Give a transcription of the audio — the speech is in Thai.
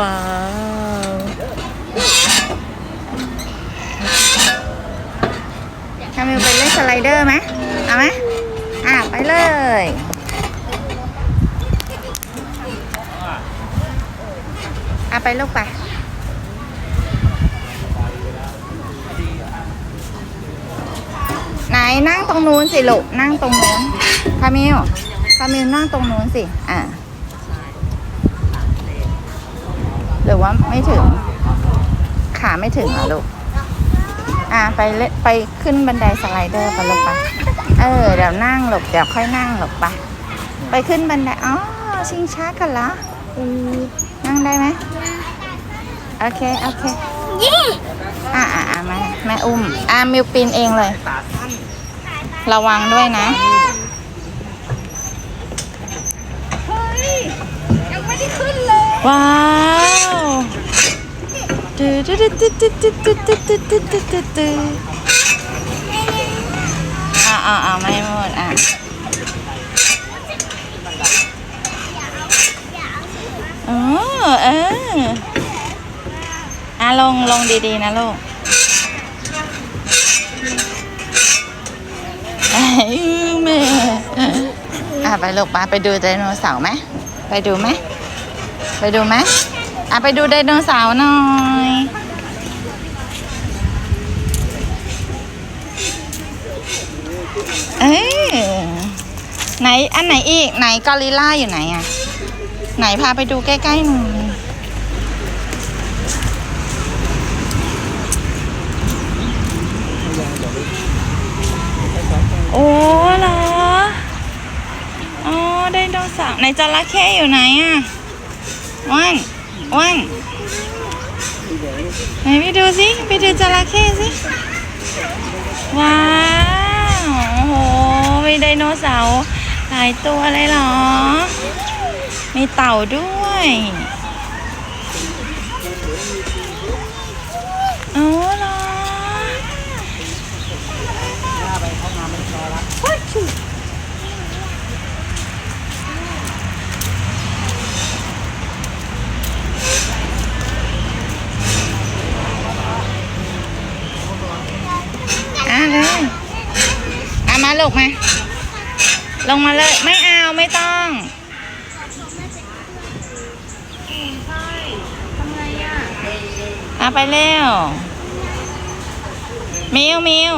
ว้าวคามิลไปเล่นสไลเดอร์ไหมเอาไหมอะไปเลยอะไปลูกไปไหนนั่งตรงนู้นสิลูกนั่งตรงนู้นคามิลคามิลนั่งตรงนู้นสิ อะ หรือว่าไม่ถึง ขาไม่ถึงเหรอลูก อะไปเล่นไปขึ้นบันไดสไลเดอร์ไปลูกไป เออเดี๋ยวนั่งหลบเดี๋ยวค่อยนั่งหลบไป ไปขึ้นบันได อ๋อ ชิงช้ากันเหรออือนั่งได้ไหมโอเค โอเคอะอะอะแม่แม่อุ้ม อะมิวปีนเองเลย ระวังด้วยนะเฮ้ยยังไม่ได้ขึ้นเลย ว้า วตึ๊ดตึ๊ดตึ๊ดตึ๊ดตึ๊ดตึ๊ดตึ๊ดตึ๊ดตึ๊ดตึ๊ดตึ๊ดอ่าอ่าอ่าไม่หมดอะอ๋อเอออะลงลงดีๆนะลูกไอ้แม่อะไปลูกปาไปดูไดโนเสาร์ไหมไปดูไหมไปดูไหม อะไปดูไดโนเสาร์หน่อย เอ้ยไหนอันไหนอีก ไหนกอริลล่าอยู่ไหนอะ ไหนพาไปดูใกล้ๆหน่อยโอ้เหรออ๋อไดโนเสาร์ไหนจระเข้อยู่ไหนอะว่าน ว่างไหนไปดูสิไปดูจระเข้สิ ว้าว โอ้โหมีไดโนเสาร์หลายตัวเลยเหรอ มีเต่าด้วยโอ้เหรอว้าวชิ อะเลยอะมา ลูกมา ลงมาเลย ไม่เอาไม่ต้องทำไงอะอะไปเร็วมิวมิว